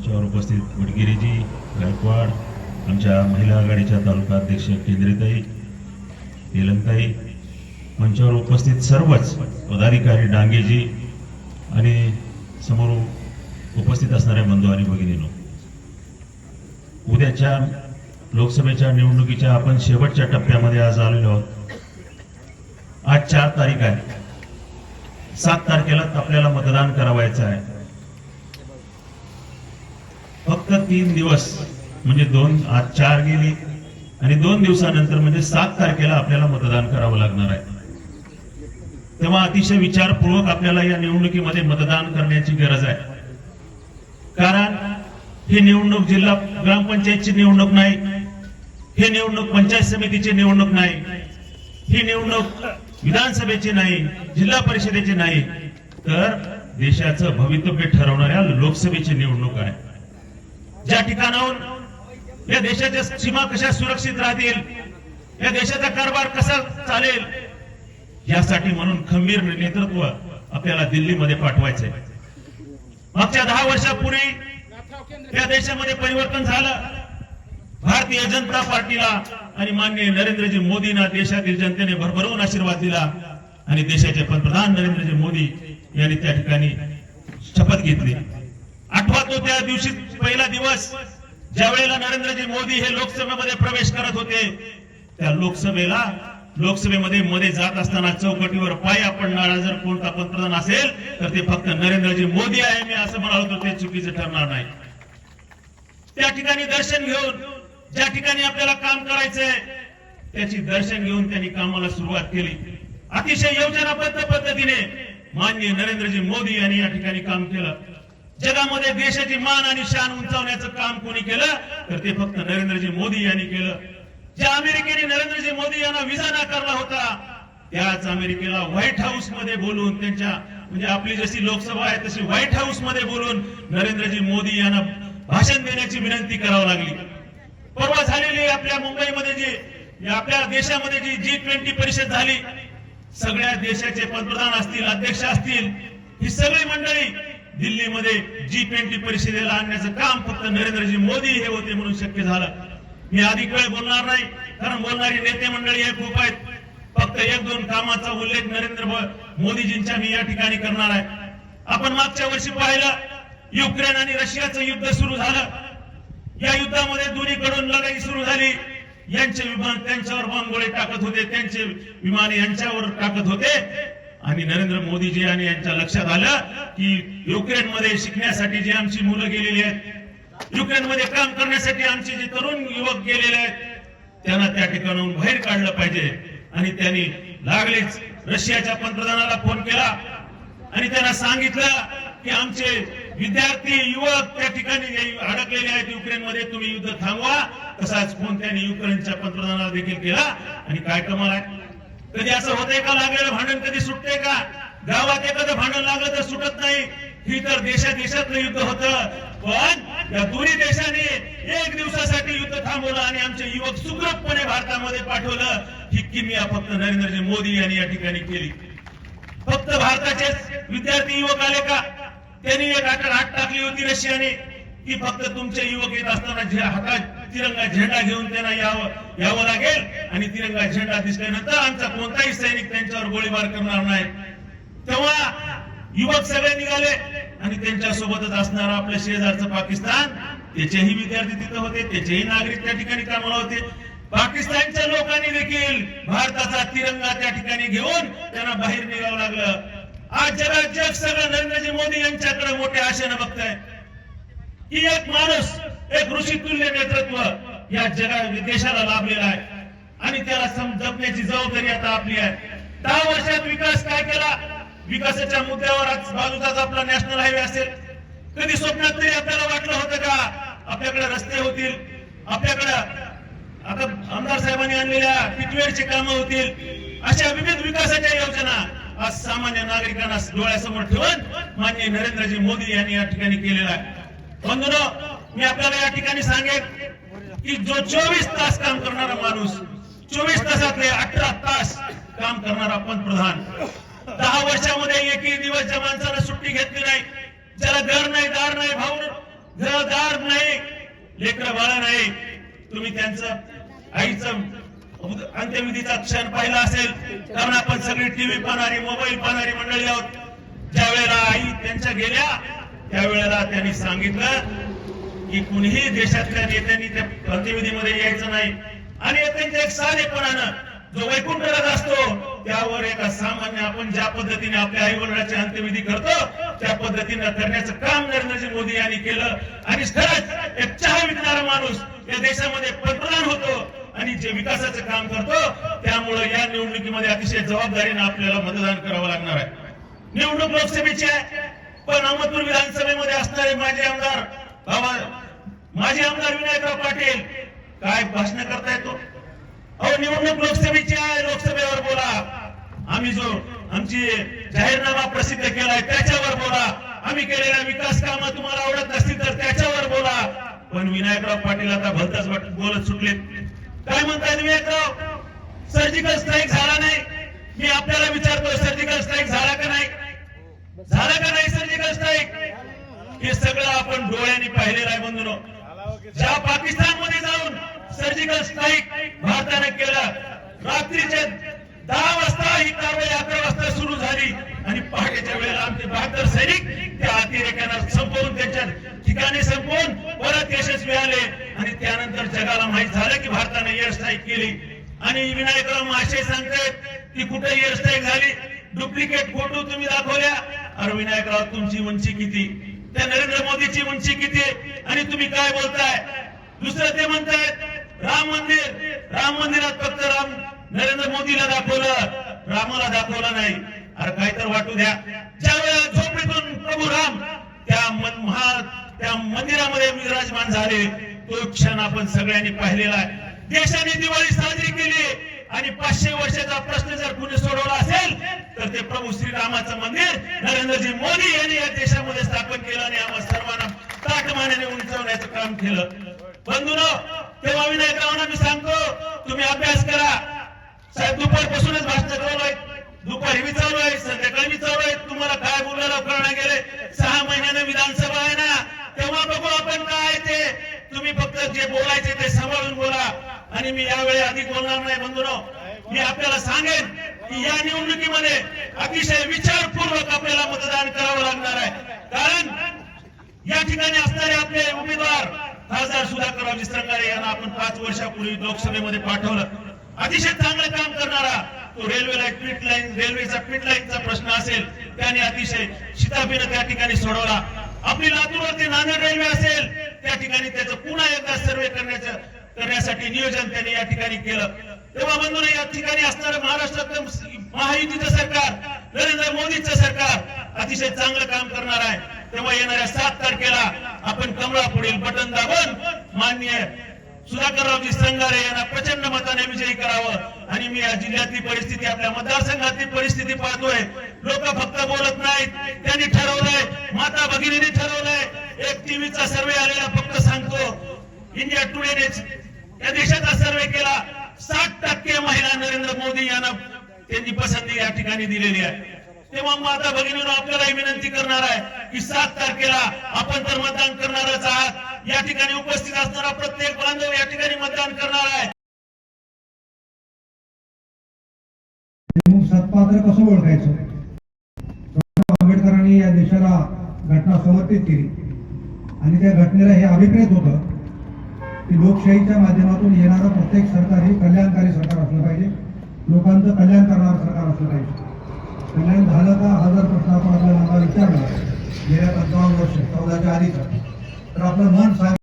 मंचावर उपस्थित वडगिरीजी गायकवाड आमच्या महिला आघाडीच्या तालुका अध्यक्ष केंद्रेताई तेलंगताई मंचावर उपस्थित सर्वच पदाधिकारी डांगेजी आणि समोर उपस्थित असणाऱ्या बंधू आणि भगिनीनो उद्याच्या लोकसभेच्या निवडणुकीच्या आपण शेवटच्या टप्प्यामध्ये आज आलेलो आहोत. आज चार तारीख आहे. सात तारखेला आपल्याला मतदान करावायचं आहे. फक्त तीन दिवस म्हणजे दोन आज चार गेली आणि दोन दिवसानंतर म्हणजे सात तारखेला आपल्याला मतदान करावं लागणार आहे. तेव्हा अतिशय विचारपूर्वक आपल्याला या निवडणुकीमध्ये मतदान करण्याची गरज आहे. कारण ही निवडणूक जिल्हा ग्रामपंचायतची निवडणूक नाही ही निवडणूक पंचायत समितीची निवडणूक नाही ही निवडणूक विधानसभेची नाही जिल्हा परिषदेची नाही तर देशाचं भवितव्य ठरवणाऱ्या लोकसभेची निवडणूक आहे. ज्या ठिकाणाहून या देशाच्या सीमा कशा सुरक्षित राहतील या देशाचा कारभार कसा चालेल यासाठी म्हणून खंबीर नेतृत्व आपल्याला दिल्लीमध्ये पाठवायचंय. मागच्या दहा वर्षापूर्वी या देशामध्ये परिवर्तन झालं. भारतीय जनता पार्टीला आणि माननीय नरेंद्रजी मोदींना देशातील जनतेने भरभरून आशीर्वाद दिला आणि देशाचे पंतप्रधान नरेंद्रजी मोदी यांनी त्या ठिकाणी शपथ घेतली. आठवा तो त्या दिवशी पहिला दिवस ज्या वेळेला नरेंद्रजी मोदी हे लोकसभेमध्ये प्रवेश करत होते त्या लोकसभेला लोकसभेमध्ये मध्ये जात असताना चौकटीवर पाया पडणारा जर कोणता पंतप्रधान असेल तर ते फक्त नरेंद्रजी मोदी आहे मी असं म्हणालो तर ते चुकीचं ठरणार नाही. त्या ठिकाणी दर्शन घेऊन ज्या ठिकाणी आपल्याला काम करायचंय त्याची दर्शन घेऊन त्यांनी कामाला सुरुवात केली. अतिशय योजनाबद्ध पद्धतीने माननीय नरेंद्रजी मोदी यांनी या ठिकाणी काम केलं. जगामध्ये देशाची मान आणि शान उंचावण्याचं काम कोणी केलं तर ते फक्त नरेंद्रजी मोदी यांनी केलं. ज्या अमेरिकेने नरेंद्रजी मोदी यांना विजा नाकारला होता त्याच अमेरिकेला व्हाईट हाऊसमध्ये बोलून त्यांच्या म्हणजे आपली जशी लोकसभा आहे तशी व्हाईट हाऊसमध्ये बोलून नरेंद्रजी मोदी यांना भाषण देण्याची विनंती करावी लागली. परवा झालेली आपल्या मुंबईमध्ये जी आपल्या देशामध्ये जी जी ट्वेंटी परिषद झाली सगळ्या देशाचे पंतप्रधान असतील अध्यक्ष असतील ही सगळी मंडळी दिल्लीमध्ये जी ट्वेंटी परिषदेला आणण्याचं काम फक्त नरेंद्रजी मोदी हे होते म्हणून शक्य झालं. मी अधिक वेळ बोलणार नाही कारण बोलणारी नेते मंडळी हे खूप आहेत. फक्त एक दोन कामाचा उल्लेख नरेंद्र मोदीजींच्या मी या ठिकाणी करणार आहे. आपण मागच्या वर्षी पाहिलं युक्रेन आणि रशियाचं युद्ध सुरू झालं. या युद्धामध्ये दोन्हीकडून लढाई सुरू झाली. यांचे विमान त्यांच्यावर बॉम्बगोळे टाकत होते त्यांचे विमान यांच्यावर टाकत होते. आणि नरेंद्र मोदीजी आणि यांच्या लक्षात आलं की युक्रेनमध्ये शिकण्यासाठी जी आमची मुलं गेलेली आहेत युक्रेनमध्ये काम करण्यासाठी आमचे जे तरुण युवक गेलेले आहेत त्यांना त्या ठिकाणाहून बाहेर काढलं पाहिजे. आणि त्यांनी लागलीच. रशियाच्या पंतप्रधानाला फोन केला आणि त्यांना सांगितलं की आमचे विद्यार्थी युवक त्या ठिकाणी अडकलेले आहेत युक्रेनमध्ये तुम्ही युद्ध थांबवा. तसाच फोन त्यांनी युक्रेनच्या पंतप्रधानाला देखील केला. आणि काय कमाल आहे? कधी असं होतंय का लागलेलं भांडण कधी सुटते का? गावात एखादं भांडण लागलं तर सुटत नाही. ही तर देशा देशातलं युद्ध होतं. पण या दोन्ही देशाने एक दिवसासाठी युद्ध थांबवलं आणि आमचे युवक सुखरूपपणे भारतामध्ये पाठवलं. ही किमिया फक्त नरेंद्रजी मोदी यांनी या ठिकाणी केली. फक्त भारताचे विद्यार्थी युवक आले का? त्यांनी एक आठ आठ टाकली होती रशियाने की फक्त तुमचे युवक येत असताना हातात तिरंगा झेंडा घेऊन त्यांना यावं यावं लागेल. आणि तिरंगा झेंडा दिसल्यानंतर आमचा कोणताही सैनिक त्यांच्यावर गोळीबार करणार नाही. तेव्हा युवक सगळे निघाले आणि त्यांच्या सोबतच असणारा आपल्या शेजारचं पाकिस्तान त्याचेही विद्यार्थी तिथं होते त्याचेही नागरिक त्या ठिकाणी कामाला होते. पाकिस्तानच्या लोकांनी देखील भारताचा तिरंगा त्या ठिकाणी घेऊन त्यांना बाहेर निघावं लागलं. आज जगात जग सगळं नरेंद्रजी मोदी यांच्याकडे मोठ्या आशेनं बघताय. की एक माणूस एक ऋषी तुल्य नेतृत्व या जगा देशाला लाभलेला आहे. आणि त्याला समजपण्याची जबाबदारी आता आपली आहे. दहा वर्षात विकास काय केला? विकासाच्या मुद्द्यावर आज बाजूचाच आपला नॅशनल हायवे असेल. कधी स्वप्नात तरी आपल्याला वाटलं होतं का? आपल्याकडे रस्ते होतील. आपल्याकडे आता आमदार साहेबांनी आणलेल्या पिटवेडची कामं होतील. अशा विविध विकासाच्या योजना आज सामान्य नागरिकांना डोळ्यासमोर ठेवून माननीय नरेंद्रजी मोदी यांनी या ठिकाणी केलेला आहे. बंधुनो मी आपल्याला या ठिकाणी सांगेन की जो चोवीस तास काम करणारा माणूस चोवीस तासातले अठरा तास काम करणारा पंतप्रधान. दहा वर्षामध्ये एकही दिवस ज्या माणसाला सुट्टी घेतली नाही. ज्याला घर नाही दार नाही भाऊ जबाबदार नाही लेकर बाळा नाही तुम्ही त्यांचं आईचं अंत्यविधीचा क्षण पाहिला असेल कारण आपण सगळी टीव्ही पाहणारी मोबाईल पाहणारी मंडळी आहोत. ज्या वेळेला आई त्यांच्या गेल्या त्यावेळेला त्यांनी सांगितलं की कुणीही देशातल्या नेत्यांनी त्या प्रतिनिधीमध्ये यायचं नाही. आणि त्यांच्या एक साधेपणानं जो वैकुंठ रथ असतो त्यावर एका सामान्य आपण ज्या पद्धतीने आपल्या आई वडिलांचे अंत्यविधी करतो त्या पद्धतीनं करण्याचं काम नरेंद्र मोदी यांनी केलं. आणि खरंच एक चहा विकणारा माणूस या देशामध्ये पंतप्रधान होतो आणि जे विकासाचं काम करतो त्यामुळे या निवडणुकीमध्ये अतिशय जबाबदारीने आपल्याला मतदान करावं लागणार आहे. निवडणूक लोकसभेची आहे पण अहमदपूर विधानसभेमध्ये असणारे माजी आमदार बाबा माजी आमदार विनायकराव पाटील काय भाषण करता येतो अहो निवडणूक लोकसभेची आहे लोकसभेवर बोला. आम्ही जो आमची जाहीरनामा प्रसिद्ध केलाय त्याच्यावर बोला. आम्ही केलेल्या विकास काम तुम्हाला आवडत नसतील तर त्याच्यावर बोला. पण विनायकराव पाटील आता भलताच बोलत सुटले काय म्हणताय विनायकराव? सर्जिकल स्ट्राईक झाला नाही. मी आपल्याला विचारतोय सर्जिकल स्ट्राईक झाला का नाही? झाला का नाही सर्जिकल स्ट्राईक हे सगळं आपण डोळ्यांनी पाहिलेलं आहे म्हणून ज्या पाकिस्तानमध्ये जाऊन सर्जिकल स्ट्राईक भारताने केलं. रात्रीचे दहा वाजता ही कारवाई अकरा वाजता सुरू झाली. आणि पहाटेच्या वेळेला आमचे बहात्तर सैनिक त्या अतिरेक्यांना संपवून त्यांच्या ठिकाणी संपवून परत यशस्वी आले. आणि त्यानंतर जगाला माहीत झालं की भारताने एअर स्ट्राईक केली. आणि विनायकराव माशे सांगतायत की कुठे एअर स्ट्राईक झाली? डुप्लिकेट फोटो तुम्ही दाखवल्या? अरे विनायकराव तुमची उंची किती? त्या नरेंद्र मोदीची उंची किती? आणि तुम्ही काय बोलताय? दुसरं ते म्हणतायत राम मंदिर राम मंदिरात फक्त राम नरेंद्र मोदीला दाखवलं रामाला दाखवलं नाही. अरे काय तर वाटू द्या. ज्या वेळेला झोपेतून प्रभू राम त्या मन- महा त्या मंदिरामध्ये विराजमान झाले. तो क्षण आपण सगळ्यांनी पाहिलेला आहे. देशाने दिवाळी साजरी केली आणि पाचशे वर्षाचा प्रश्न जर कुणी सोडवला असेल तर ते प्रभू श्रीरामाचं मंदिर नरेंद्रजी मोदी यांनी या देशामध्ये स्थापन केलं आणि आम्हाला सर्वांना ताटमानाने उंचवण्याचं काम केलं. बंधून तेव्हा विनायकरावांना मी सांगतो तुम्ही अभ्यास करा साहेब दुपारपासूनच भाषण चालू आहे दुपारी बी चालू आहे संध्याकाळी बी चालू आहे. तुम्हाला काय बोलायला कळणार गेले? सहा महिन्यानं विधानसभा आहे ना. तेव्हा बघू आपण काय ते. तुम्ही फक्त जे बोलायचे ते सांभाळून बोला. आणि मी यावेळी अधिक बोलणार नाही बंधुनो. मी आपल्याला सांगेन की या निवडणुकीमध्ये अतिशय विचारपूर्वक आपल्याला मतदान करावं लागणार आहे. कारण या ठिकाणी असणारे आपले उमेदवार खासदार सुधाकरराव संगारे यांना आपण पाच वर्षापूर्वी लोकसभेमध्ये पाठवलं. अतिशय चांगलं काम करणारा तो रेल्वेला पीट लाईन रेल्वेचा पीट लाईनचा प्रश्न असेल त्याने अतिशय शिताफीनं त्या ठिकाणी सोडवला. आपली लातूरवरती नांदेड रेल्वे असेल त्या ठिकाणी त्याचं पुन्हा एकदा सर्वे करण्याचं करण्यासाठी नियोजन त्यांनी या ठिकाणी केलं. तेव्हा बंधून या ठिकाणी असणारं महाराष्ट्रातलं महायुतीचं सरकार नरेंद्र मोदीचं सरकार अतिशय चांगलं काम करणार आहे. तेव्हा येणाऱ्या सात तारखेला आपण कमळा पुढील बटन दाबून मान्य सुधाकररावजी संगारे यांना प्रचंड मताने विजयी करावं. आणि मी या जिल्ह्यातली परिस्थिती आपल्या मतदारसंघातली परिस्थिती पाहतोय. लोक फक्त बोलत नाहीत. त्यांनी ठरवलंय. माता भगिनीने ठरवलंय. एक टीव्हीचा सर्वे आलेला फक्त सांगतो. इंडिया टुडेने या देशाचा सर्वे केला. साठ टक्के महिला नरेंद्र मोदी यांना त्यांची पसंती या ठिकाणी दिलेली आहे. तेव्हा माता भगिनीनं आपल्याला विनंती करणार आहे की सात तारखेला आपण तर मतदान करणारच आहात. या ठिकाणी उपस्थित असणारा प्रत्येक बांधव या ठिकाणी मतदान करणार आहे. मग सत्पात्र कसं ओळखायचं? आंबेडकरांनी या देशाला घटना समर्पित केली. आणि त्या घटनेला हे अभिप्रेत होतं की लोकशाहीच्या माध्यमातून येणारं प्रत्येक सरकार हे कल्याणकारी सरकार असलं पाहिजे. लोकांचं कल्याण करणारं सरकार असलं पाहिजे. कल्याण झालं का हा जर प्रश्न आपण आपल्या मनाला विचारला. गेल्या पंचावन्न वर्ष चौदाच्या आधीचा. तर आपलं मन सांग